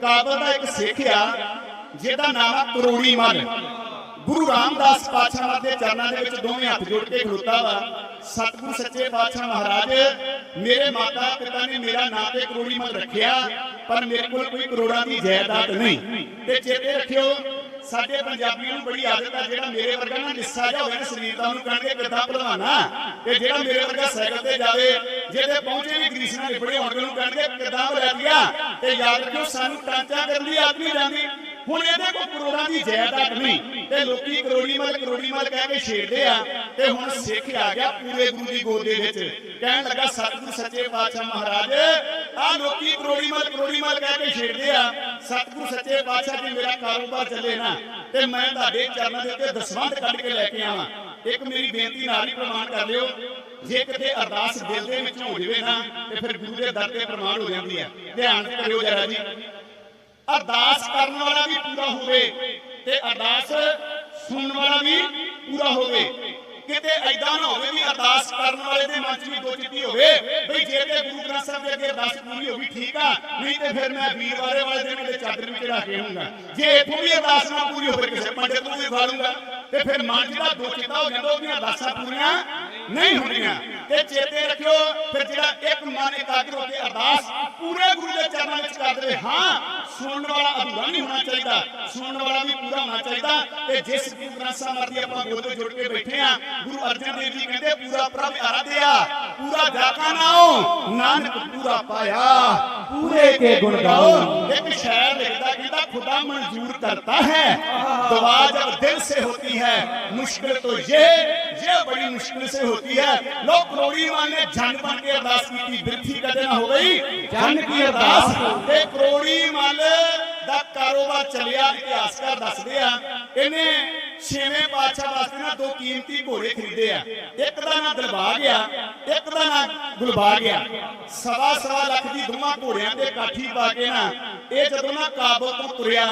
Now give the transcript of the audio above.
ਕਾਬਲ ਦਾ ਇੱਕ ਸਿੱਖ ਆ ਜਿਹਦਾ ਨਾਮ ਆ ਕਰੋੜੀ ਮੱਲ। ਗੁਰੂ ਰਾਮਦਾਸ ਪਾਤਸ਼ਾਹ ਦੇ ਚਰਨਾਂ ਦੇ ਵਿੱਚ ਦੋਵੇਂ ਹੱਥ ਜੋੜ ਕੇ ਖਲੋਤਾ ਵਾ। ਸਤਿਗੁਰੂ ਸੱਚੇ ਪਾਤਸ਼ਾਹ ਮਹਾਰਾਜ, ਮੇਰੇ ਮਾਤਾ ਪਿਤਾ ਨੇ ਮੇਰਾ ਨਾਂ ਤੇ ਕਰੋੜੀ ਮੱਲ ਰੱਖਿਆ, ਪਰ ਮੇਰੇ ਕੋਲ ਕੋਈ ਕਰੋੜਾਂ ਦੀ ਜਾਇਦਾਦ ਨਹੀਂ। ਤੇ ਚੇਤੇ ਰੱਖਿਓ ਸਾਡੇ ਪੰਜਾਬੀਆਂ ਨੂੰ ਬੜੀ ਆਦਤ ਹੈ, ਜਿਹੜਾ ਮੇਰੇ ਵਰਗਾ ਨਾ ਲਿੱਸਾ ਜਾ ਹੋਵੇ ਨਾ ਸਰੀਰ ਦਾ ਉਹਨੂੰ ਕਹਿਣਗੇ ਕਿੱਦਾਂ ਭਲਵਾਨਾ ਤੇ ਜਿਹੜਾ ਮੇਰੇ ਵਰਗਾ ਸਾਈਕਲ ਤੇ ਜਾਵੇ, ਜਿਹਦੇ ਪਹੁੰਚੇ ਵੀ ਗਰੀਸ ਨਾਲ ਲਿਬੜੇ ਹੋਣ ਉਹਨੂੰ ਕਹਿਣਗੇ ਕਿੱਦਾਂ ਵਲੈਤੀਆ ਤੇ ਯਾਦ ਰੱਖਿਓ, ਸਾਨੂੰ ਟਾਂਚਾ ਕਰਨ ਦੀ ਆਦਤ ਜਾਂਦੀ ਹੁਣ ਇਹਦੇ ਕੋਲ ਕਰੋੜਾਂ ਦੀ ਜਾਇਦਾਦ ਨਹੀਂ। ਤੇ ਲੋਕੀ ਕਰੋੜੀ ਮਲ ਕਰੋੜੀ ਮਲ ਕਹਿ ਕੇ ਛੇੜਦੇ ਆ। ਤੇ ਹੁਣ ਸਿੱਖ ਆ ਗਿਆ ਪੂਰੇ ਗੁਰੂ ਦੀ ਗੋਦ ਦੇ ਵਿੱਚ। ਕਹਿਣ ਲੱਗਾ ਸਤਿਗੁਰੂ ਸੱਚੇ ਪਾਤਸ਼ਾਹ ਮਹਾਰਾਜ ਆ ਲੋਕੀ ਕਰੋੜੀ ਮਲ ਕਰੋੜੀ ਮਲ ਕਹਿ ਕੇ ਛੇੜਦੇ ਆ। ਸਤਿਗੁਰੂ ਸੱਚੇ ਪਾਤਸ਼ਾਹ ਜੀ, ਮੇਰਾ ਕਾਰੋਬਾਰ ਚੱਲੇ ਨਾ। ਤੇ ਮੈਂ ਤੁਹਾਡੇ ਚਰਨਾਂ ਦੇ ਉੱਤੇ ਦਸਵੰਧ ਕੱਢ ਕੇ ਲੈ ਕੇ ਆਵਾਂ। ਇੱਕ ਮੇਰੀ ਬੇਨਤੀ ਨਾਲ ਹੀ ਪ੍ਰਮਾਣ ਕਰ ਲਿਓ। ਜੇ ਕਿਤੇ ਅਰਦਾਸ ਦਿਲ ਦੇ ਵਿੱਚ ਹੋ ਜਾਵੇ ਨਾ, ਤੇ ਫਿਰ ਗੁਰੂ ਦੇ ਦਰ ਤੇ ਪ੍ਰਮਾਣ ਹੋ ਜਾਂਦੀ ਹੈ। ਧਿਆਨ ਕਰਿਓ ਜਰਾ ਜੀ। ਅਰਦਾਸ ਕਰਨ ਵਾਲਾ ਵੀ ਪੂਰਾ ਹੋਵੇ ਤੇ ਅਰਦਾਸ ਸੁਣਨ ਵਾਲਾ ਵੀ ਪੂਰਾ ਹੋਵੇ। ਕਿਤੇ ਐਦਾਂ ਨਾ ਹੋਵੇ ਵੀ ਅਰਦਾਸ ਕਰਨ ਵਾਲੇ ਦੇ ਮਨ 'ਚ ਵੀ ਦੋ ਚਿੱਤੀ ਹੋਵੇ, ਬਈ ਜੇ ਤੇ ਗੁਰੂ ਗ੍ਰੰਥ ਸਾਹਿਬ ਦੇ ਅੱਗੇ ਅਰਦਾਸ ਪੂਰੀ ਹੋ ਠੀਕ ਆ, ਨਹੀਂ ਤੇ ਫਿਰ ਮੈਂ ਵੀਰਵਾਰੇ ਵਾਲੇ ਦਿਨ ਉਹਦੇ ਚਾਦਰ ਵਿੱਚ ਰੱਖ ਕੇ ਆਉਂਗਾ ਜੇ ਇਥੋਂ ਵੀ ਅਰਦਾਸ ਨਾ ਪੂਰੀ ਹੋਵੇ, ਕਿਸੇ ਪੰਡਿਤ ਨੂੰ ਵੀ ਖਾ ਤੇ ਫਿਰ ਮਨ 'ਚ ਦਾ ਦੋ ਚਿੱਤਾ ਹੋ ਜਾਂਦਾ ਉਹਦੀਆਂ ਅਰਦਾਸਾਂ ਪੂਰੀਆਂ ਨਹੀਂ ਹੁੰਦੀਆਂ ਤੇ ਚੇਤੇ ਰੱਖਿਓ, ਫਿਰ ਜਿਹੜਾ ਇੱਕ ਮਨ ਇਕਾਗਰ ਹੋ ਕੇ ਅਰਦਾਸ ਪੂਰੇ ਗੁਰੂ ਦੇ ਚਰਨਾਂ ਵਿੱਚ ਕਰ ਹਾਂ, ਸੁਣਨ ਵਾਲਾ ਅਧੂਰਾ ਨਹੀਂ ਹੋਣਾ ਚਾਹੀਦਾ। ਸੁਣਨ ਵਾਲਾ ਵੀ ਪੂਰਾ ਹੋਣਾ ਚਾਹੀਦਾ। ਤੇ ਜਿਸ ਗੁਰੂ ਗ੍ਰੰਥ ਸਾਹਿਬ ਦੀ ਆਪਾਂ ਗੋਦ ਜੁੜ ਕੇ ਬੈਠੇ ਆ ਗੁਰੂ ਅਰਜਨ ਦੇਵ ਜੀ ਕਹਿੰਦੇ, ਪੂਰਾ ਪ੍ਰਭ ਆਰਾਧਿਆ ਪੂਰਾ ਜਾਕਾ ਨਾਉ ਨਾਨਕ ਪੂਰਾ ਪਾਇਆ, ਪੂਰੇ ਕੇ ਗੁਣ ਗਾਓ। ਇੱਕ ਸ਼ਾਇਰ ਲਿਖਦਾ ਕਹਿੰਦਾ ਖੁਦਾ ਮਨਜ਼ੂਰ ਕਰਤਾ ਹੈ दुआ जब दिल से होती है मुश्किल तो ये ये बड़ी मुश्किल से होती है लोग करोड़ी माने जन बन के अरदास की थी बिरथी कदे ना हो गई जन की अरदास ਤੇ ਕਰੋੜੀ ਮੱਲ ਦਾ ਕਾਰੋਬਾਰ ਚੱਲਿਆ ਇਤਿਹਾਸਕਾਰ ਦੱਸਦੇ ਆ ਇਹਨੇ ਛੇਵੇਂ ਪਾਤਸ਼ਾਹ ਵਾਸਤੇ ਨਾ ਦੋ ਕੀਮਤੀ ਘੋੜੇ ਖਰੀਦੇ ਆ ਇੱਕ ਦਾ ਨਾਂ ਦਿਲਬਾਗ ਆ ਇੱਕ ਦਾ ਨਾਂ ਗੁਲਬਾਗ ਆ ਸਵਾ ਸਵਾ ਲੱਖ ਦੀ ਦੋਵਾਂ ਘੋੜਿਆਂ ਤੇ ਕਾਠੀ ਪਾ ਕੇ ਨਾ ਇਹ ਜਦੋਂ ਨਾ ਕਾਬਲ ਤੋਂ ਤੁਰਿਆ